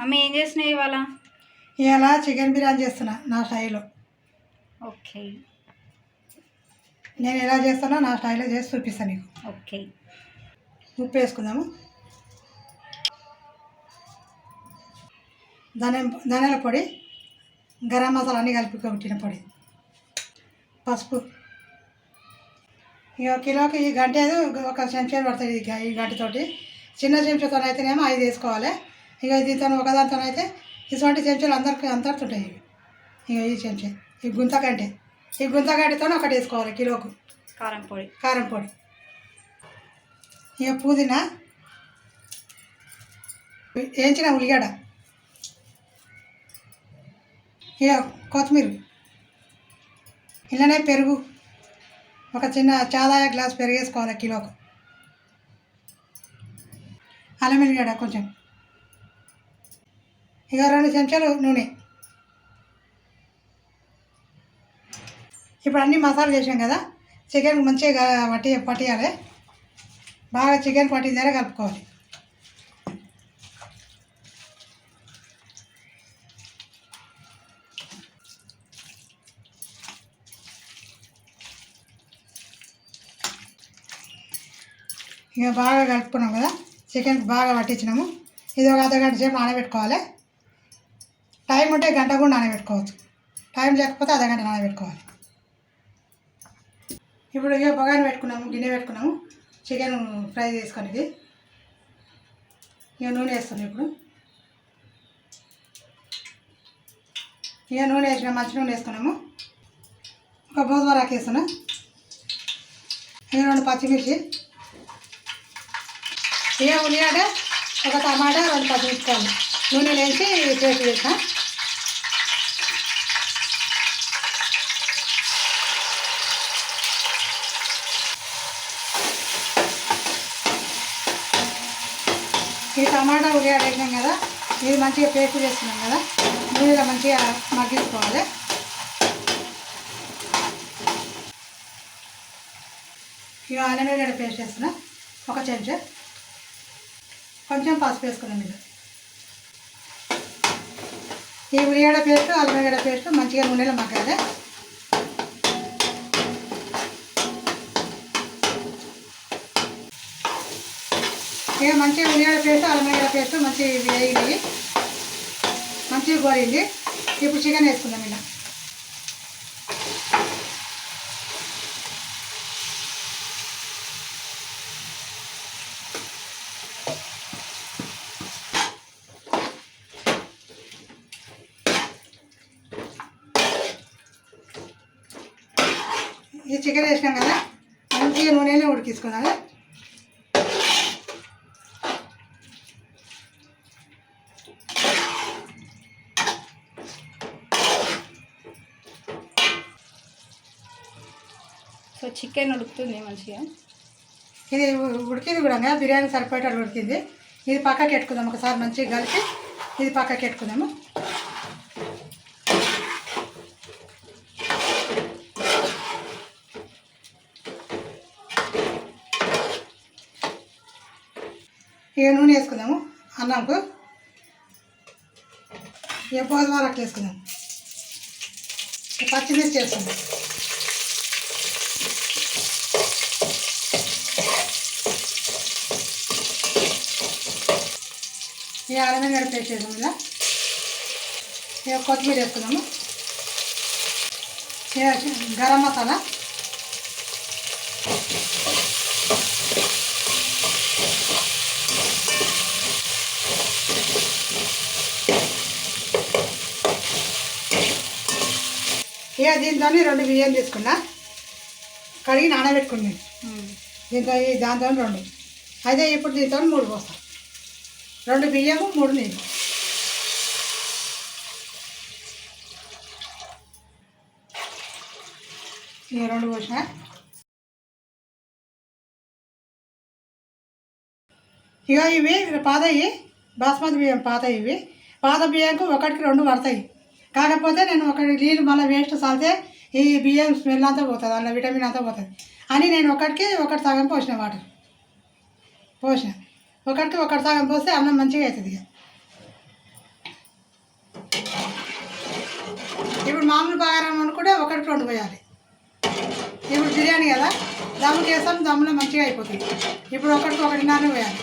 Mummy ఏం చేసినాయి ఇవాళ? ఇలా చికెన్ బిర్యానీ చేస్తున్నా నా స్టైల్లో. ఓకే. నేను ఎలా చేస్తానో నా స్టైల్లో చేసి చూపిస్తాను నీకు. ఓకే. ఉప్పు వేసుకుందాము. ధనియ ధనియాల పొడి గరం మసాలా అన్నీ కలిపి కొట్టిన పొడి. పసుపు. ఇక కిలోకి ఈ గంట ఏదో ఒక చెంచా పడుతుంది ఈ గంటతోటి. చిన్న చెంచాతో అయితేనేమో ఐదు వేసుకోవాలి. ఇక దీంతో ఒకదాంతో అయితే ఇటువంటి చెంచాలు అందరికి ఉంటాయి ఇక ఈ చెంచా ఈ గుంత గంటే ఈ గుంత గంటతో ఒకటి వేసుకోవాలి కిలోకు. కారం పొడి. కారం పొడి. ఇక పుదీనా వేయించిన ఉల్లిగడ్డ ఇక కొత్తిమీర. ఇలానే పెరుగు ఒక చిన్న చాదాయ గ్లాస్ పెరుగు వేసుకోవాలి కిలోకు. అల్లం ఎల్లిగడ్డ కొంచెం. ఇక రెండు చెంచాలు నూనె. ఇప్పుడు అన్ని మసాలా చేసాం కదా చికెన్ మంచిగా పట్టి పట్టియాలి. బాగా చికెన్ పట్టిందేలా కలుపుకోవాలి. ఇక బాగా కలుపుకున్నాం కదా చికెన్ బాగా పట్టించినాము. ఇది ఒక అర్ధ గంట సేపు నానబెట్టుకోవాలి. టైం ఉంటే గంట కూడా నానబెట్టుకోవచ్చు. టైం లేకపోతే అర్ధ గంట నానబెట్టుకోవాలి. ఇప్పుడు ఇక బగాని పెట్టుకున్నాము గిన్నె పెట్టుకున్నాము. చికెన్ ఫ్రై చేసుకొని ఇక నూనె వేస్తున్నాం ఇప్పుడు. ఇక నూనె వేసిన మంచి నూనె వేసుకున్నాము. ఒక బోధవరాకు వేస్తున్నా. ఇక రెండు పచ్చిమిర్చి. ఇక ఉల్లిగడ్డ ఒక టమాటా రెండు పచ్చిమిర్చి నూనె వేసి పేస్ట్ చేసిన. ఈ టమాటా ఉల్లిగడ్డ వేసినాం కదా ఇది మంచిగా పేస్ట్ చేస్తున్నాం కదా నూనెలో మంచిగా మగ్గించుకోవాలి. ఇక అల్లం వెల్లిగడ్డ పేస్ట్ వేస్తున్నా ఒక చెంచా. కొంచెం పసుపు వేసుకున్నాం ఇది ఈ ఉల్లిగడ్డ పేస్ట్ అల్లం వెల్లిగడ్డ పేస్ట్ మంచిగా నూనెలో మగ్గాలి. ఇక మంచిగా ఉల్లిగడ్డ పేస్ట్ అల్లం వెల్లిగడ్డ పేస్ట్ మంచిగా వేగినాయి మంచిగా కోరింది ఇప్పుడు చికెన్ వేసుకుందాం ఇలా. ఈ చికెన్ వేసినాం కదా మంచిగా నూనెలో ఉడికించుకోవాలి చికెన్ ఉడుకుతుంది మంచిగా. ఇది ఉడికింది కూడా బిర్యానీ సరిపోయేటట్టు ఉడికింది. ఇది పక్కకి పెట్టుకుందాం ఒకసారి మంచిగా కలిపి ఇది పక్కకి పెట్టుకుందాము. ఇక నూనె వేసుకుందాము అన్నంకు. ఇక గోధుమలకు వేసుకుందాం పచ్చిమిర్చి వేసుకుందాం ఈ అల్లం గడ్డ పేస్ట్ వేసాము ఇలా. ఇక కొత్తిమీర వేసుకున్నాము గరం మసాలా. ఇక దీంతో రెండు బియ్యం తీసుకున్నా. కడిగి నానబెట్టుకున్నాను. దీంతో దాంతో రెండు. అయితే ఇప్పుడు దీంతో మూడు పోస్తాం. రెండు బియ్యము మూడు నీళ్ళు. ఈ రెండు పోసిన ఇక ఇవి పాతవి బాస్మతి బియ్యం పాత ఇవి. పాత బియ్యంకు ఒకటికి రెండు పడతాయి. కాకపోతే నేను ఒకటి నీళ్ళు మళ్ళీ వేస్ట్ సాగితే ఈ బియ్యం స్మెల్ అంతా పోతుంది అందులో విటమిన్ అంతా పోతుంది. అని నేను ఒకటికి ఒకటి సగం పోసిన వాటర్ పోసిన. ఒకరికి ఒకటి సగం పోస్తే అన్నం మంచిగా అవుతుంది. ఇప్పుడు మామూలు బాగారం అనుకుంటే ఒకటి రెండు పోయాలి. ఇప్పుడు బిర్యానీ కదా దమ్ము చేస్తాం దమ్ములో మంచిగా అయిపోతుంది. ఇప్పుడు ఒకటికి నాన్న పోయాలి.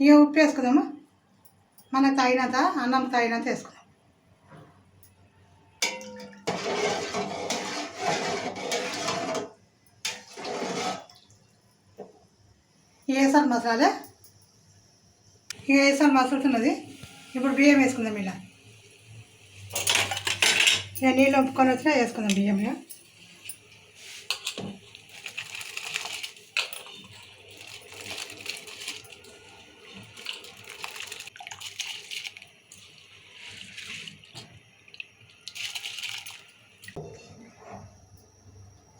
ఇక ఉప్పు వేసుకుందాము. మనకు తగినంత అన్నం తగినంత వేసుకుందాం వేసాలి మసాలా? ఇక వేసాలి మసులుతున్నది? ఇప్పుడు బియ్యం వేసుకుందాం ఇలా. ఇక నీళ్ళు వంపుకొని వచ్చినా వేసుకుందాం బియ్యం ఇక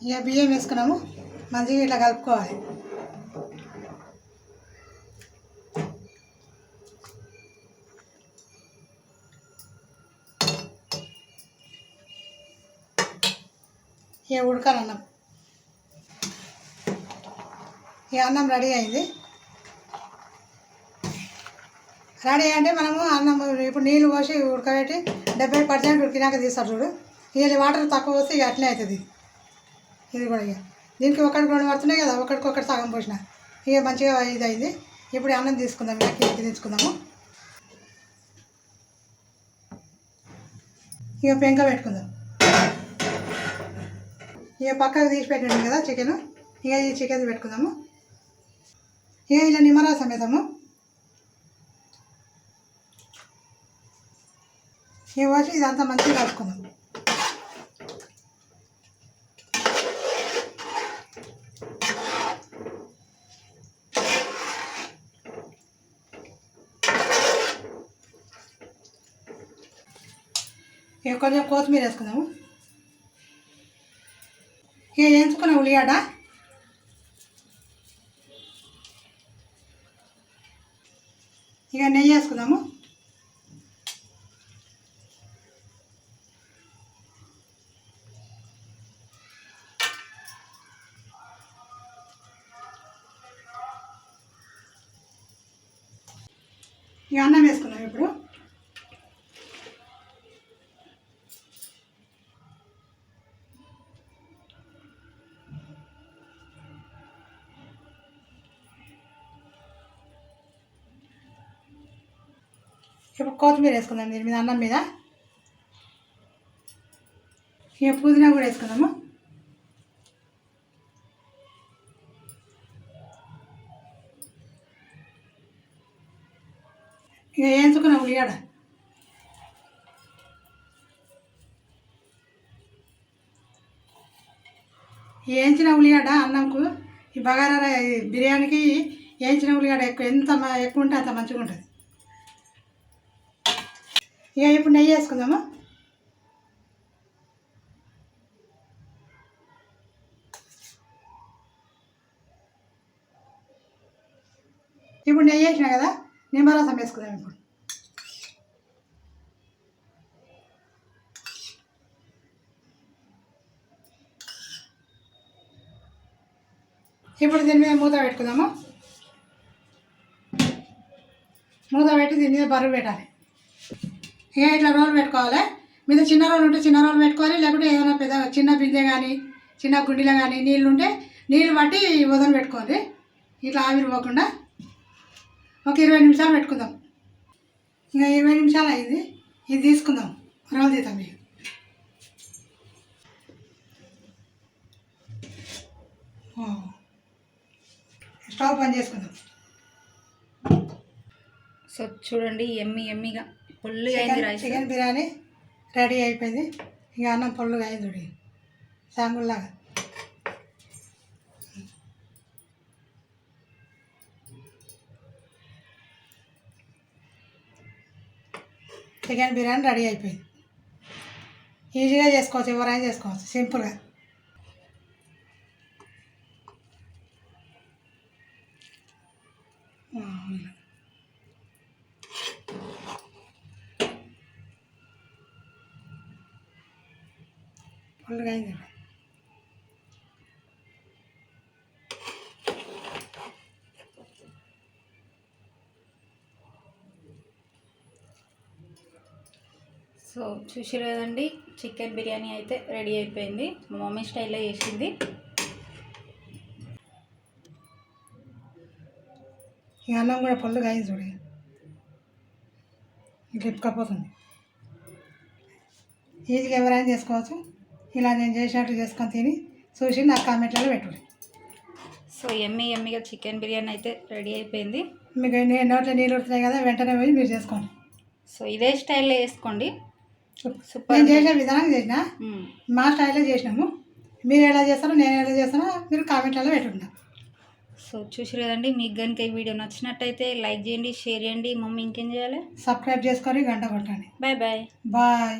ఇక బియ్యం వేసుకున్నాము మంచిగా ఇట్లా కలుపుకోవాలి. ఇక ఉడకాలి అన్నం? ఈ అన్నం రెడీ అయింది? రెడీ అంటే మనము అన్నం ఇప్పుడు నీళ్ళు పోసి ఉడకబెట్టి డెబ్బై పర్సెంట్ ఉడికినాక తీస్తారు చూడు. ఇక వాటర్ తక్కువ పోస్తే ఇక అట్లే అవుతుంది. ఇది కూడా ఇక. దీనికి ఒకటి రెండు పడుతున్నాయి కదా ఒకటికొకటి సగం పోసిన. ఇక మంచిగా ఇది అయింది ఇప్పుడు అన్నం తీసుకుందాం ఇక కేక్ తీసుకుందాము ఇక పెంక పెట్టుకుందాం. ఇక పక్కకు తీసి పెట్టండి కదా చికెన్ ఇక ఈ చికెన్ పెట్టుకుందాము. ఇక ఇలా నిమ్మరసం వేద్దాము. ఇక వచ్చి ఇదంతా మంచిగా కలుపుకుందాం. ఇక కొంచెం కొత్తిమీర వేసుకుందాము. ఇక వేయించుకున్న ఉల్లిగడ్డ ఇక నెయ్యి వేసుకుందాము. ఇక అన్నం వేసుకున్నాం ఇప్పుడు? కొత్తిమీర వేసుకుందాం దీని మీద అన్నం మీద. ఇక పుదీనా కూడా వేసుకుందాము. ఇక వేయించుకున్నాం ఉల్లిగడ వేయించిన ఉల్లిగడ్డ అన్నంకు ఈ బగారా ఈ బిర్యానీకి వేయించిన ఉల్లిగడ్డ ఎక్కువ ఎంత ఎక్కువ ఉంటే అంత మంచిగా ఉంటుంది. ఇక ఇప్పుడు నెయ్యి వేసుకుందామా? ఇప్పుడు నెయ్యి వేసినా కదా నిమ్మరసం వేసుకుందాం ఇప్పుడు. ఇప్పుడు దీని మీద మూత పెట్టుకుందాము? మూత పెట్టి దీని మీద బరువు పెట్టాలి. ఏ ఇట్లా రోల్ పెట్టుకోవాలి? మీద చిన్న రోల్ ఉంటే చిన్న రోల్ పెట్టుకోవాలి లేకుంటే ఏదైనా పెద్ద చిన్న బిందె కానీ చిన్న గుండెలో కానీ నీళ్ళు ఉంటే నీళ్ళు పట్టి వదలు పెట్టుకోవాలి. ఇట్లా ఆవిరి పోకుండా ఒక ఇరవై నిమిషాలు పెట్టుకుందాం. ఇంకా ఇరవై నిమిషాలు అయింది. ఇది తీసుకుందాం. రోల్ తీద్దాం మీకు స్టవ్ పని చేసుకుందాం. సో చూడండి ఎమ్మి ఎమ్మిగా. ఫుల్గా అయింది chicken rice. Chicken biryani ready అయిపోయింది. ఇక అన్నం పొల్లుగా అయింది చూడు. సాంగుల్లాగా చికెన్ బిర్యానీ రెడీ అయిపోయింది. ఈజీగా చేసుకోవచ్చు ఎవరైనా చేసుకోవచ్చు సింపుల్గా. ఫుల్గా అయింది. సో చూసారు కదండి చికెన్ బిర్యానీ అయితే రెడీ అయిపోయింది. మా మమ్మీ స్టైల్లో చేసింది. ఇక అన్నం కూడా పొల్లుగా అయింది చూడు. ఇట్లా ఇప్పుకపోతుంది ఈజీగా ఎవరైనా చేసుకోవచ్చు. ఇలా నేను చేసినట్టు చేసుకొని తిని చూసి నాకు కామెంట్లలో పెట్టుకోండి సో ఎమ్మి ఎమ్మిగా చికెన్ బిర్యానీ అయితే రెడీ అయిపోయింది. మీకు నీ- నోట్లో నీళ్ళు ఉడుతున్నాయి కదా వెంటనే పోయి మీరు చేసుకోండి. సో ఇదే స్టైల్లో వేసుకోండి సూపర్ నేను చేసిన విధానం చేసిన. మా స్టైల్లో చేసినాము. మీరు ఎలా చేస్తారో నేను ఎలా చేస్తానో మీరు కామెంట్లలో పెట్టుకుంటా సో చూసారు కదండి మీకు కనుక ఈ వీడియో నచ్చినట్టయితే లైక్ చేయండి షేర్ చేయండి. మమ్మీ ఇంకేం చేయాలి? సబ్స్క్రైబ్ చేసుకొని గంట కొట్టండి. Bye bye. బాయ్.